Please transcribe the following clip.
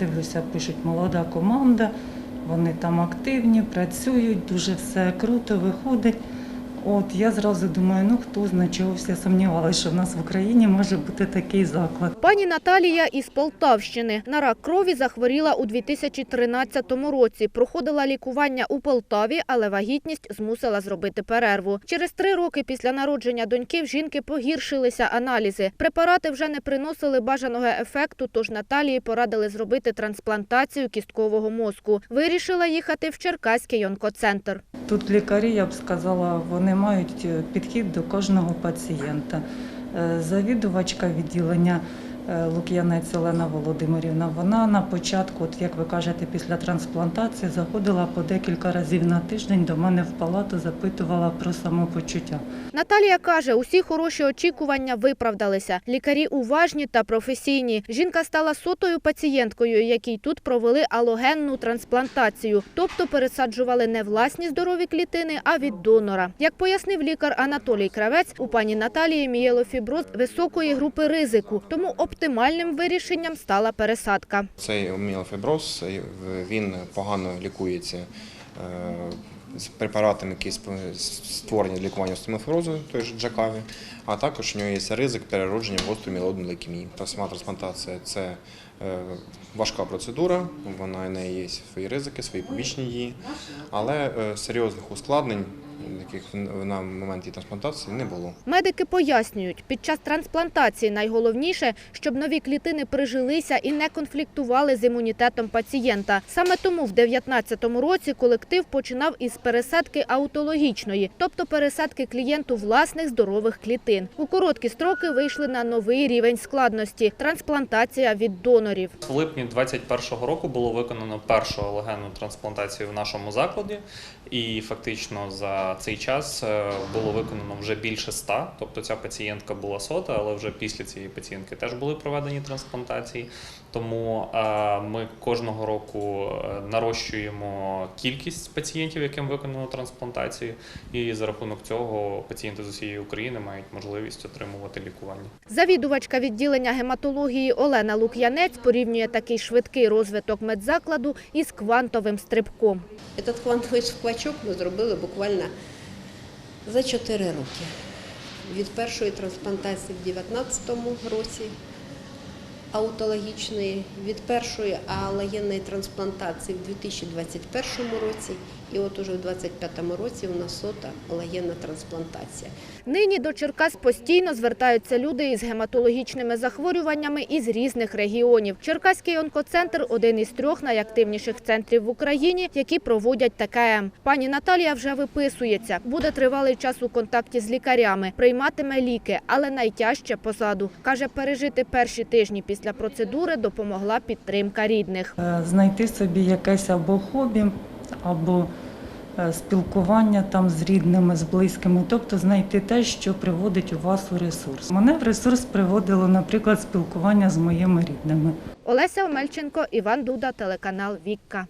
Дивлюся, пишуть молода команда, вони там активні, працюють, дуже все круто виходить. От я зразу думаю, ну хто знає, чого всі сумнівалися, що в нас в Україні може бути такий заклад. Пані Наталія із Полтавщини на рак крові захворіла у 2013 році. Проходила лікування у Полтаві, але вагітність змусила зробити перерву. Через три роки після народження доньки в жінки погіршилися аналізи. Препарати вже не приносили бажаного ефекту, тож Наталії порадили зробити трансплантацію кісткового мозку. Вирішила їхати в Черкаський онкоцентр. Тут лікарі, я б сказала, вони мають е, підхід до кожного пацієнта. Е, Завідувачка відділення Лук'янець Олена Володимирівна, вона на початку, от як ви кажете, після трансплантації заходила по декілька разів на тиждень до мене в палату, запитувала про самопочуття. Наталія каже, усі хороші очікування виправдалися. Лікарі уважні та професійні. Жінка стала сотою пацієнткою, якій тут провели алогенну трансплантацію, тобто пересаджували не власні здорові клітини, а від донора. Як пояснив лікар Анатолій Кравець, у пані Наталії мієлофіброз високої групи ризику, тому оптимальним вирішенням стала пересадка. Цей міелофіброз, він погано лікується е, з препаратами, які створені для лікування остеоміелофіброзу, той же Джакаві, а також у нього є ризик переродження міелодну лейкемію. Та сама трансплантація це е, важка процедура, вона в неї є свої ризики, свої побічні дії, але е, серйозних ускладнень, яких на момент її трансплантації не було. Медики пояснюють, під час трансплантації найголовніше, щоб нові клітини прижилися і не конфліктували з імунітетом пацієнта. Саме тому в 2019 році колектив починав із пересадки аутологічної, тобто пересадки клієнту власних здорових клітин. У короткі строки вийшли на новий рівень складності – трансплантація від донорів. В липні 2021 року було виконано першу алогенну трансплантацію в нашому закладі, і фактично за цей час е, було виконано вже більше ста. Тобто ця пацієнтка була сота, але вже після цієї пацієнтки теж були проведені трансплантації. Тому е, ми кожного року е, нарощуємо кількість пацієнтів, яким виконано трансплантацію, і за рахунок цього пацієнти з усієї України мають можливість отримувати лікування. Завідувачка відділення гематології Олена Лук'янець порівнює такий швидкий розвиток медзакладу із квантовим стрибком. Этот квантовий сквачок ми зробили буквально за 4 роки. Від першої трансплантації в 2019 році аутологічної, від першої алогенної трансплантації в 2021 році, і от уже в 2025 році у нас сота алогенна трансплантація. Нині до Черкас постійно звертаються люди із гематологічними захворюваннями із різних регіонів. Черкаський онкоцентр – один із трьох найактивніших центрів в Україні, які проводять ТКМ. Пані Наталія вже виписується. Буде тривалий час у контакті з лікарями, прийматиме ліки, але найтяжче позаду. Каже, пережити перші тижні після процедури допомогла підтримка рідних. Е, Знайти собі якесь або хобі, або е, спілкування там з рідними, з близькими, тобто знайти те, що приводить у вас у ресурс. Мене в ресурс приводило, наприклад, спілкування з моїми рідними. Олеся Омельченко, Іван Дуда, телеканал Вікка.